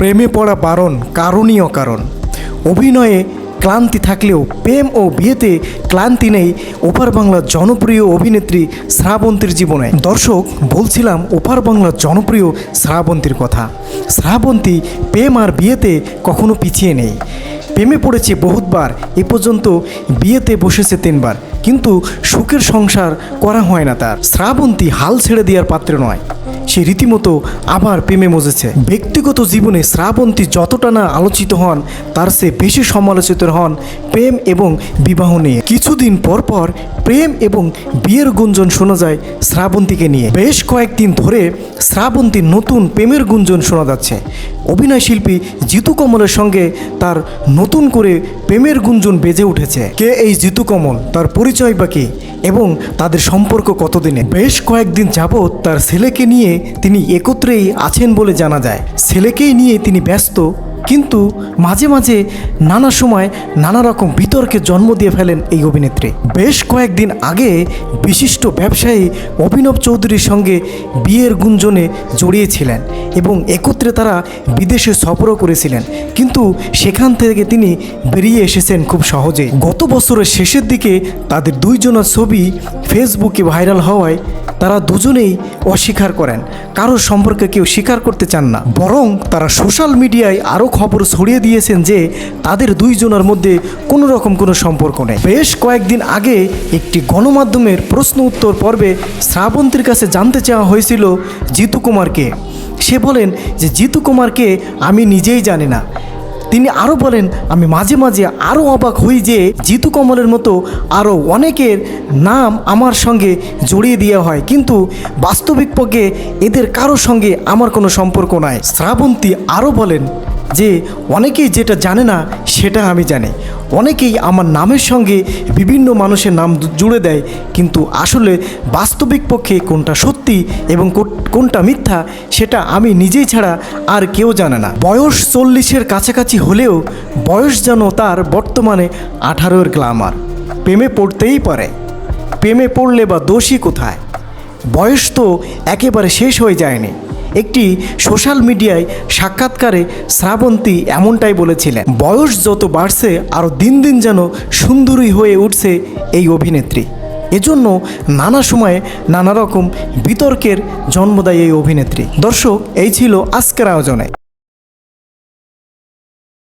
প্রেমে পড়া বারণ কারণীয় কারণ। অভিনয়ে ক্লান্তি থাকলেও প্রেম ও বিয়েতে ক্লান্তি নেই ওপার বাংলার জনপ্রিয় অভিনেত্রী শ্রাবন্তীর জীবনে। দর্শক, বলছিলাম ওপার বাংলার জনপ্রিয় শ্রাবন্তীর কথা। শ্রাবন্তী প্রেম আর বিয়েতে কখনো পিছিয়ে নেই। প্রেমে পড়েছে বহুতবার, এ পর্যন্ত বিয়েতে বসেছে তিনবার, কিন্তু সুখের সংসার করা হয় না তার। শ্রাবন্তী হাল ছেড়ে দেওয়ার পাত্র নয়। সে রীতিমতো আবার প্রেমে মজেছে। ব্যক্তিগত জীবনে শ্রাবন্তী যতটা না আলোচিত হন, তার সে বেশি সমালোচিত হন প্রেম এবং বিবাহ নিয়ে। কিছুদিন পর পর প্রেম এবং বিয়ের গুঞ্জন শোনা যায় শ্রাবন্তীকে নিয়ে। বেশ কয়েকদিন ধরে শ্রাবন্তীর নতুন প্রেমের গুঞ্জন শোনা যাচ্ছে। অভিনয় শিল্পী জিতু কমলের সঙ্গে তার নতুন করে প্রেমের গুঞ্জন বেজে উঠেছে। কে এই জিতু কমল? তার পরিচয় বা কি? এবং তাদের সম্পর্ক কতদিনে? বেশ কয়েকদিন যাবৎ তার ছেলেকে নিয়ে তিনি একত্রেই আছেন বলে জানা যায়। ছেলেকেই নিয়ে তিনি ব্যস্ত কিন্তু মাঝে মাঝে নানা সময় নানা রকম বিতর্কে জন্ম দিয়ে ফেলেন এই অভিনেত্রী। বেশ কয়েকদিন আগে বিশিষ্ট ব্যবসায়ী অভিনব চৌধুরীর সঙ্গে বিয়ের গুঞ্জনে জড়িয়েছিলেন এবং একত্রে তারা বিদেশে সফরও করেছিলেন। কিন্তু সেখান থেকে তিনি বেরিয়ে এসেছেন খুব সহজেই। গত বছরের শেষের দিকে তাদের দুইজনের ছবি ফেসবুকে ভাইরাল হওয়ায় তারা দুজনেই অস্বীকার করেন। কারোর সম্পর্কে কেউ স্বীকার করতে চান না। বরং তারা সোশ্যাল মিডিয়ায় আরও খবর ছড়িয়ে দিয়েছেন যে তাদের দুইজনের মধ্যে কোনো রকম কোনো সম্পর্ক নেই। বেশ কয়েকদিন আগে একটি গণমাধ্যমের প্রশ্ন উত্তর পর্বে শ্রাবন্তীর কাছে জানতে চাওয়া হয়েছিল জিতু কুমারকে। সে বলেন যে, জিতু কুমারকে আমি নিজেই জানি না। তিনি আরও বলেন, আমি মাঝে মাঝে আরও অবাক হই যে জিতু কমলের মতো আরও অনেকের নাম আমার সঙ্গে জড়িয়ে দেওয়া হয়। কিন্তু বাস্তবিক পক্ষে এদের কারও সঙ্গে আমার কোনো সম্পর্ক নাই। শ্রাবন্তী আরও বলেন যে, অনেকেই যেটা জানে না, সেটা আমি জানি। অনেকেই আমার নামের সঙ্গে বিভিন্ন মানুষের নাম জুড়ে দেয়, কিন্তু আসলে বাস্তবিক পক্ষে কোনটা সত্যি এবং কোনটা মিথ্যা সেটা আমি নিজেই ছাড়া আর কেউ জানে না। বয়স চল্লিশের কাছাকাছি হলেও বয়স যেন তার বর্তমানে আঠারোর গ্লামার। প্রেমে পড়তেই পারে। প্রেমে পড়লে বা দোষী কোথায়? বয়স তো একেবারে শেষ হয়ে যায়নি। একটি সোশ্যাল মিডিয়ায় সাক্ষাৎকারে শ্রাবন্তী এমনটাই বলেছিলেন, বয়স যত বাড়ছে আরও দিন দিন যেন সুন্দরী হয়ে উঠছে এই অভিনেত্রী। এজন্য নানা সময়ে নানা রকম বিতর্কের জন্ম দেয় এই অভিনেত্রী। দর্শক, এই ছিল আজকের আয়োজনে।